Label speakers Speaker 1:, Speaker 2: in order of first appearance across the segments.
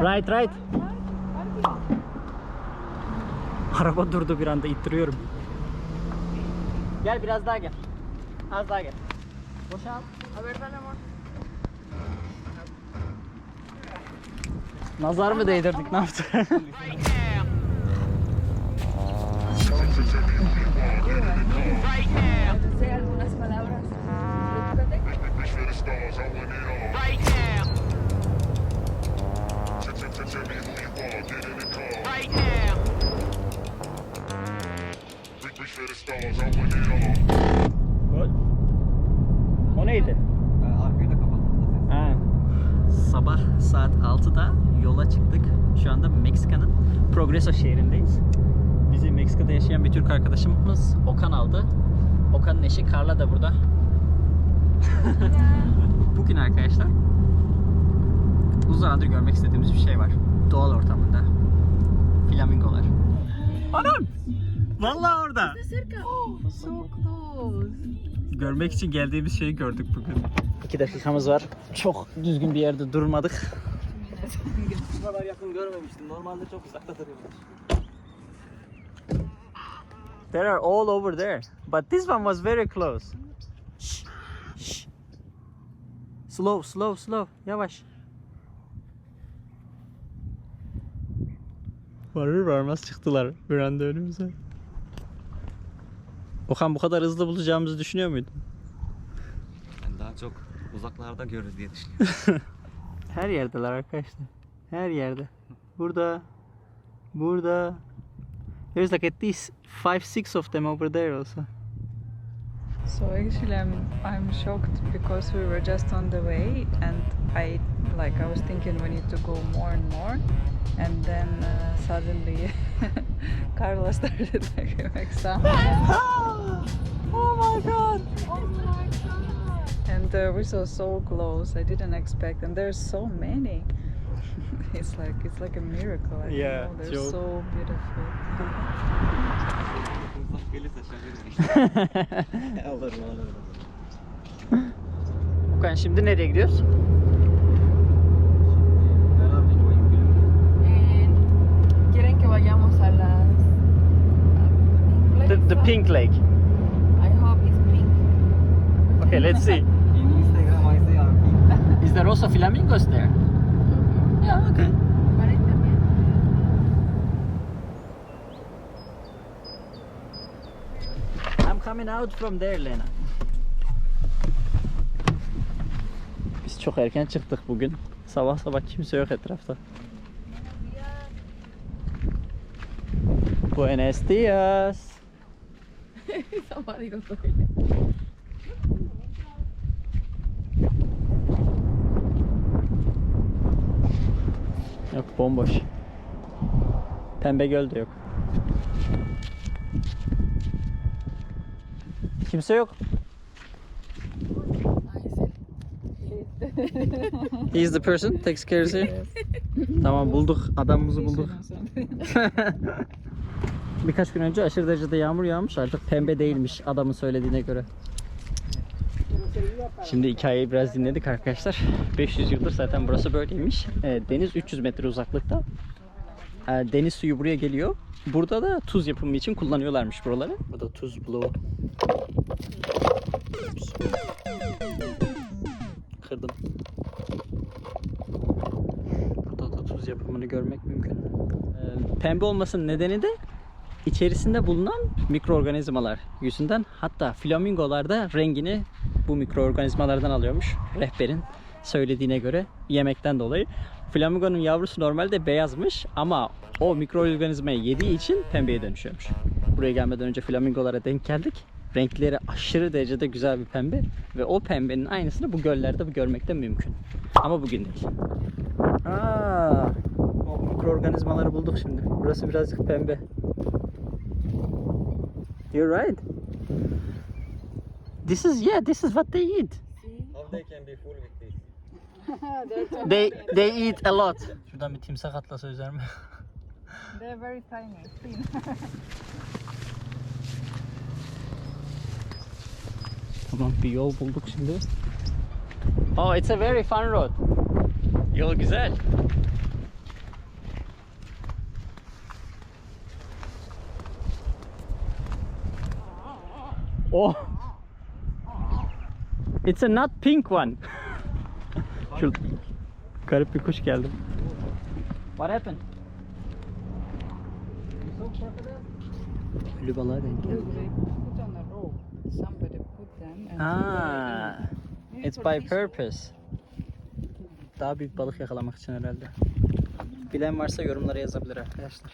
Speaker 1: Right right. Araba durdu bir anda ittiriyorum. Gel biraz daha gel. Az daha gel. Boşalt.
Speaker 2: A ver, amor.
Speaker 1: Nazar mı değdirdik ne yaptık?
Speaker 2: Sé algunas
Speaker 3: all.
Speaker 1: o neydi?
Speaker 4: Arkayı da kapattım da ses.
Speaker 1: Ha. Sabah saat 6'da yola çıktık. Şu anda Meksika'nın Progreso şehrindeyiz. Bizi Meksika'da yaşayan bir Türk arkadaşımız Okan aldı. Okan'ın eşi Carla da burada. Bugün arkadaşlar uzun zamandır görmek istediğimiz bir şey var. Doğal ortamında. Flamingolar. Anam! Vallahi orada.
Speaker 2: So close.
Speaker 1: Görmek için geldiğimiz şeyi gördük bugün. İki dakikamız var. Çok düzgün bir yerde durmadık.
Speaker 4: Bu kadar yakın görmemiştim. Normalde çok uzakta duruyormuş.
Speaker 1: They are all over there. But this one was very close. Slow, slow, slow. Yavaş. Varır varmaz çıktılar bir anda önümüze. Okan bu kadar hızlı bulacağımızı düşünüyor muydun?
Speaker 4: Ben daha çok uzaklarda görürüz diye düşünüyorum.
Speaker 1: Her yerdeler arkadaşlar. Her yerde. Burada. Burada. There's like at least five, six of them over there also.
Speaker 5: So actually, I'm I'm shocked because we were just on the way, and I like I was thinking we need to go more and more, and then uh, suddenly Carla started like like sound,
Speaker 1: oh my god.
Speaker 5: and uh, we saw so close. I didn't expect, and there's so many. it's like it's like a miracle. I
Speaker 1: Yeah,
Speaker 5: know. They're
Speaker 1: çok.
Speaker 5: so beautiful.
Speaker 4: Alırım.
Speaker 1: Okan şimdi nereye gidiyoruz?
Speaker 4: Beraber oyun gülüm.
Speaker 2: Eh, Quieren que vayamos a las. a
Speaker 1: The, the
Speaker 2: place?
Speaker 1: Pink lake.
Speaker 2: I hope it's pink.
Speaker 1: Okay, let's see.
Speaker 4: In Instagram I say RP.
Speaker 1: Is there also flamingos there? Yeah, okay. I'm coming out from there Lena. Biz çok erken çıktık bugün. Sabah sabah kimse yok etrafta. Buenos dias.
Speaker 2: Sama digo
Speaker 1: Yok bomboş. Pembe göl de yok. Kimse yok. He's the person takes care of you. tamam bulduk. Adamımızı bulduk. Birkaç gün önce aşırı derecede yağmur yağmış. Artık pembe değilmiş adamın söylediğine göre. Şimdi hikayeyi biraz dinledik arkadaşlar. 500 yıldır zaten burası böyleymiş. Ee, deniz 300 metre uzaklıkta. Ee, deniz suyu buraya geliyor. Burada da tuz yapımı için kullanıyorlarmış buraları. Bu da tuz bloğu. Kırdım. Burada da tuz yapımını görmek mümkün. Ee, pembe olmasının nedeni de içerisinde bulunan mikroorganizmalar yüzünden. Hatta flamingolar da rengini bu mikroorganizmalardan alıyormuş. Rehberin söylediğine göre yemekten dolayı. Flamingonun yavrusu normalde beyazmış ama o mikroorganizmayı yediği için pembeye dönüşüyormuş. Buraya gelmeden önce flamingolara denk geldik. Renkleri aşırı derecede güzel bir pembe ve o pembenin aynısını bu göllerde görmek de mümkün. Ama bugün değil. Aa, o mikroorganizmaları bulduk şimdi. Burası birazcık pembe. You're right. This is yeah, this is what they eat.
Speaker 4: How they can be full with this?
Speaker 1: They they eat a lot. Şuradan bir timsah atlasa üzer mi?
Speaker 5: They're very tiny.
Speaker 1: tamam bir yol bulduk şimdi. Oh, it's a very fun road. Yol güzel. Oh. It's a not pink one. Şu garip bir kuş geldi. What happened? Ölü balığa denk geldi. Ah, it's by purpose. Daha büyük balık yakalamak için herhalde. Bilen varsa yorumlara yazabilir arkadaşlar.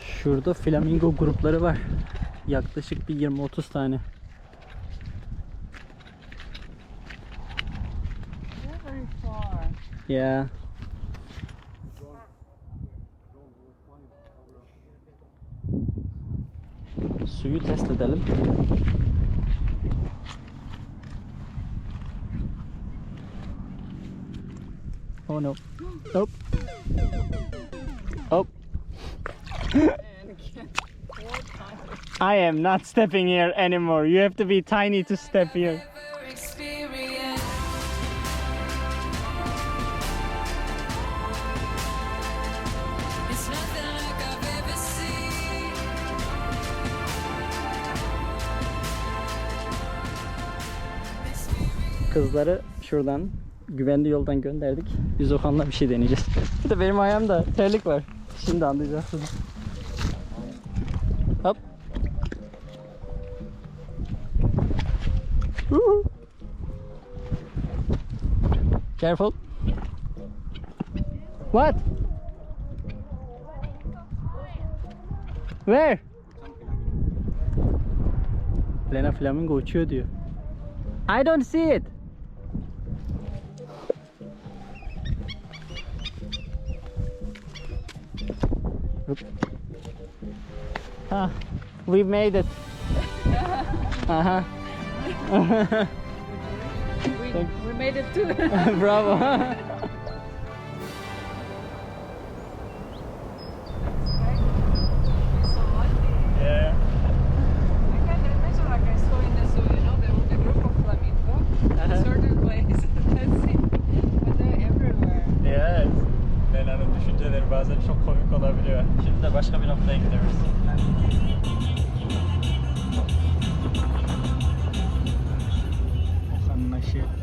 Speaker 1: Şurada flamingo grupları var. Yaklaşık bir 20-30 tane. Ya. Suyu test edelim. Oh no. Nope. Oh. I am not stepping here anymore. You have to be tiny to step here. Kızları şuradan güvenli yoldan gönderdik. Biz Okan'la bir şey deneyeceğiz. Bir de benim ayağımda terlik var. Şimdi anlayacaksınız. Careful. What? Where? Lena flamingo uçuyor diyor. I don't see it. Ah, we made it. Uh-huh.
Speaker 5: We, we made it too.
Speaker 1: Bravo.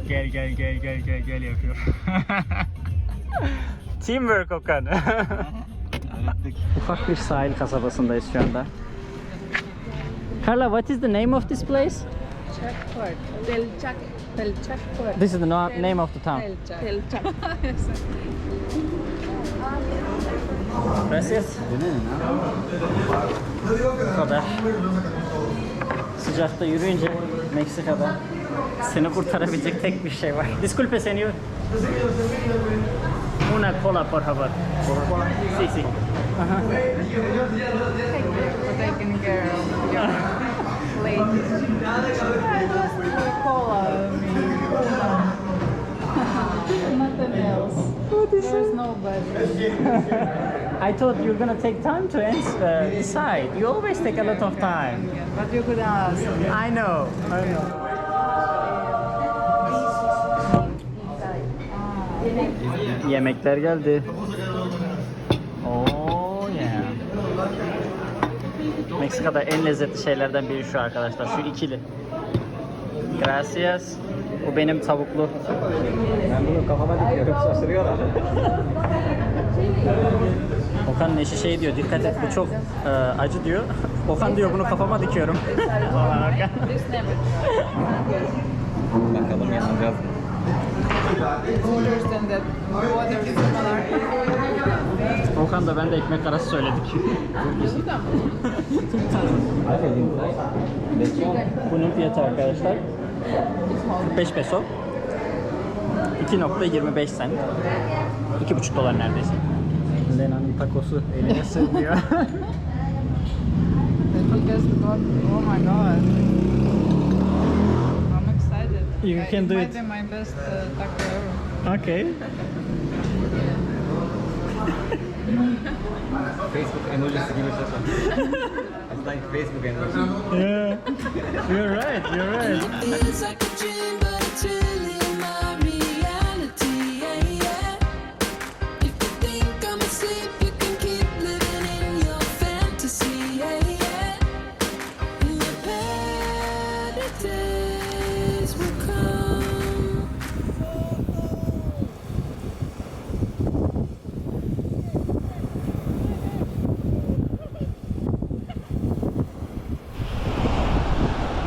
Speaker 1: gel gel gel gel gel gel yapıyor. Teamwork Okan. Ufak bir sahil kasabasındayız şu anda. Carla, what is the name of this place?
Speaker 5: Chakport. Tel Chak. Tel Chakport.
Speaker 1: This is the no- name of the town.
Speaker 5: Tel Chak. Tel Chak.
Speaker 1: Gracias. Bu kadar. Sıcakta yürüyünce Meksika'da seni kurtarabilecek tek bir şey var. Disculpe señor. Una cola por favor. Sí, sí. Ajá.
Speaker 5: Thank you for taking care of. I just cola. I mean, Nothing else. There's nobody.
Speaker 1: I thought you were gonna take time to answer, uh, decide. You always take a lot of time.
Speaker 5: Yeah, but you could ask.
Speaker 1: I know. I know. Yemekler geldi. Oh yeah. Meksika'da en lezzetli şeylerden biri şu arkadaşlar. Şu ikili. Gracias. Bu benim tavuklu.
Speaker 4: Ben bunu kafama dikiyorum şaşırıyorlar.
Speaker 1: Okan'ın eşi şey diyor, dikkat et bu çok e, acı diyor. Okan diyor bunu kafama dikiyorum. Okan.
Speaker 4: Bakalım yanacağız.
Speaker 5: Understand
Speaker 1: Okan da ben de ekmek arası söyledik. Bunun fiyatı arkadaşlar 45 peso. 2.25 cent. 2.5 dolar neredeyse. Lena'nın takosu eline sığmıyor.
Speaker 5: Oh my god. I'm excited.
Speaker 1: You
Speaker 5: Uh,
Speaker 1: can do
Speaker 5: might
Speaker 1: it.
Speaker 5: be my best uh, taco ever.
Speaker 1: okay.
Speaker 4: Facebook emojisi gibi şaka. It's like Facebook emoji.
Speaker 1: Yeah. You're right, you're right.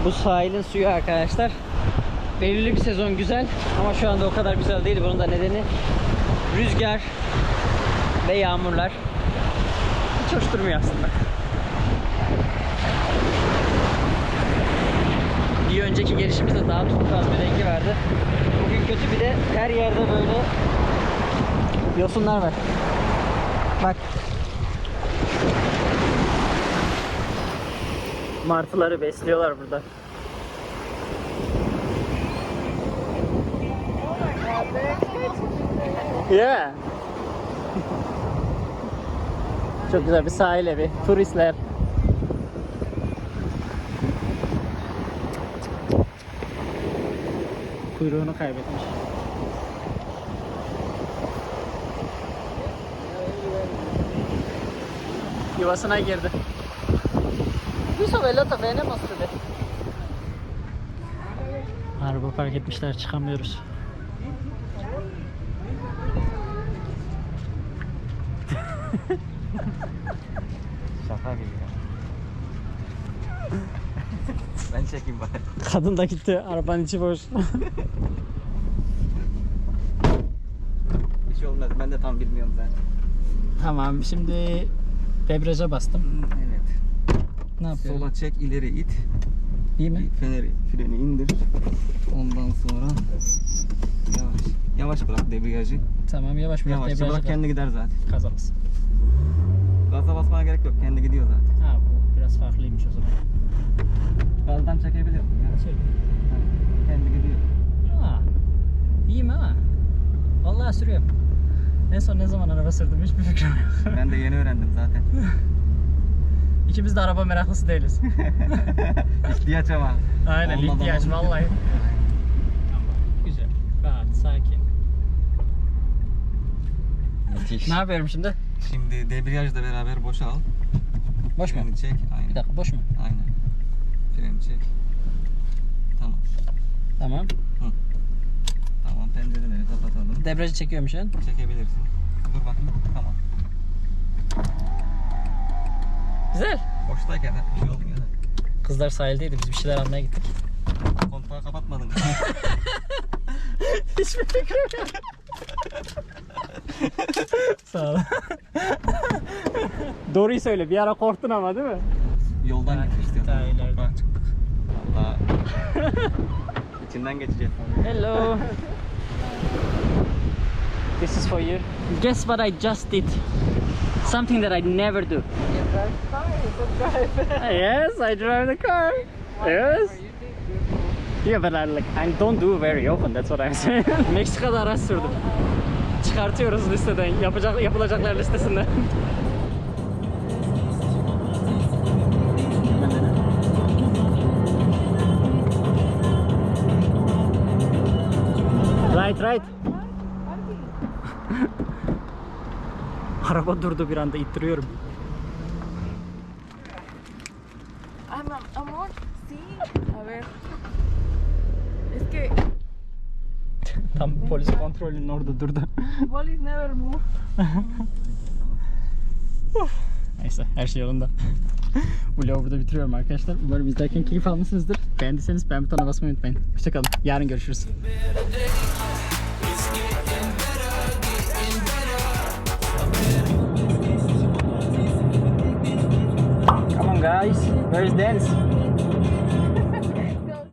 Speaker 1: Bu sahilin suyu arkadaşlar. Belirli bir sezon güzel ama şu anda o kadar güzel değil. Bunun da nedeni rüzgar ve yağmurlar. Hiç hoş durmuyor aslında. Bir önceki gelişimizde daha turkuaz bir rengi vardı. Bugün kötü bir de her yerde böyle yosunlar var. Bak. Martıları besliyorlar burada. Yeah. Çok güzel bir sahil evi. Turistler. Kuyruğunu kaybetmiş. Yuvasına girdi. Questo veloce bene mostrare. Araba park etmişler çıkamıyoruz.
Speaker 4: Şaka gibi ya. ben çekeyim bari.
Speaker 1: Kadın da gitti arabanın içi boş.
Speaker 4: Bir şey olmaz. Ben de tam bilmiyorum zaten.
Speaker 1: tamam şimdi debriyaja bastım.
Speaker 4: Evet.
Speaker 1: Ne yapıyorum?
Speaker 4: Sola çek, ileri it.
Speaker 1: İyi mi?
Speaker 4: Feneri, freni indir. Ondan sonra yavaş. Yavaş bırak debriyajı.
Speaker 1: Tamam yavaş bırak
Speaker 4: Yavaşça
Speaker 1: debriyaja
Speaker 4: bırak kendi gider zaten.
Speaker 1: kazanız.
Speaker 4: Gaza basmana gerek yok. Kendi gidiyor zaten.
Speaker 1: Ha bu biraz farklıymış o zaman.
Speaker 4: Gazdan çekebilir ya.
Speaker 1: Çek.
Speaker 4: Kendi gidiyor.
Speaker 1: Ha. İyiyim ha. Vallahi sürüyorum. En son ne zaman araba sürdüm hiçbir fikrim yok.
Speaker 4: Ben de yeni öğrendim zaten.
Speaker 1: İkimiz de araba meraklısı değiliz.
Speaker 4: İhtiyaç ama.
Speaker 1: Aynen
Speaker 4: Olmadan
Speaker 1: ihtiyaç
Speaker 4: olmuyor.
Speaker 1: vallahi. Ama güzel, rahat, sakin.
Speaker 4: Müthiş.
Speaker 1: Ne yapıyorum şimdi?
Speaker 4: Şimdi debriyajla beraber boşa al.
Speaker 1: Boş mu?
Speaker 4: Freni çek. Aynen.
Speaker 1: Bir dakika boş mu?
Speaker 4: Aynen. Freni çek. Tamam.
Speaker 1: Tamam.
Speaker 4: Tamam pencereleri kapatalım.
Speaker 1: Debriyajı çekiyorum şu an.
Speaker 4: Çekebilirsin. Dur bakayım. Tamam.
Speaker 1: Güzel.
Speaker 4: Boştayken ha, bir şey oldu ya.
Speaker 1: Kızlar sahildeydi biz bir şeyler almaya gittik.
Speaker 4: Kontağı kapatmadın.
Speaker 1: Hiçbir fikrim yok. Sağ ol. Doğruyu söyle. Bir ara korktun ama değil mi?
Speaker 4: Yoldan
Speaker 1: Ha,
Speaker 4: gitmişti.
Speaker 1: daha ileride.
Speaker 4: Çıktık. Valla. İçinden geçeceğiz.
Speaker 1: Hello. This is for you. Guess what I just did? Something that I never do.
Speaker 2: You drive car, you drive.
Speaker 1: yes, I drive the car. Yes. Yeah, but I like I don't do very often. That's what I'm saying. Meksika'da araç sürdüm. Çıkartıyoruz listeden. Yapacak yapılacaklar listesinden. Right, right. Araba durdu bir anda ittiriyorum.
Speaker 2: Am- amor, sí. A ver. Es que
Speaker 1: Tam polis kontrolünün orada durdu.
Speaker 2: Wallis never move.
Speaker 1: Neyse her şey yolunda. Vlogu burada bitiriyorum arkadaşlar. Umarım izlerken keyif almışsınızdır. Beğendiyseniz beğen butonuna basmayı unutmayın. Hoşçakalın. Yarın görüşürüz. guys. Where's Dance?